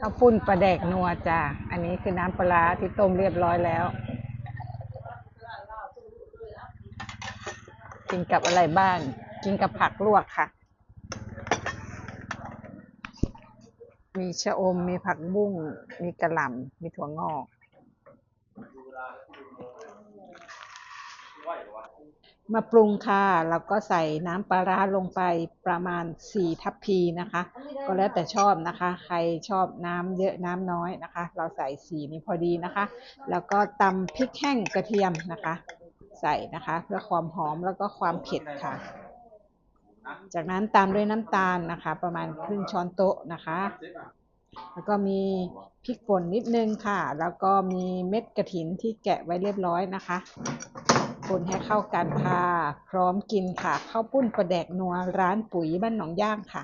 ข้าวปุ้นปลาแดกนัวจ้ะอันนี้คือน้ำปลาร้าที่ต้มเรียบร้อยแล้ว กินกับอะไรบ้าง กินกับผักลวกค่ะ มีชะอม มีผักบุ้ง มีกระหล่ำ มีถั่วงอก มาปรุงค่ะแล้วก็ใส่น้ำปลาร้าลงไปประมาณ 4 ทัพพีนะคะ ก็แล้วแต่ชอบนะคะ ใครชอบน้ำเยอะน้ำน้อยนะคะ เราใส่สีนี้พอดีนะคะ แล้วก็ตำพริกแห้งกระเทียมนะคะ ใส่นะคะ เพื่อความหอมแล้วก็ความเผ็ดค่ะ จากนั้นตามด้วยน้ำตาลนะคะ ประมาณครึ่งช้อนโต๊ะนะคะ แล้วก็มีพริกป่นนิดนึงค่ะ แล้วก็มีเม็ดกระถินที่แกะไว้เรียบร้อยนะคะ คนให้เข้ากันค่ะ พร้อมกินค่ะข้าวปุ้นปลาแดกนัวร้านปุ๋ยบ้านหนองย่างค่ะ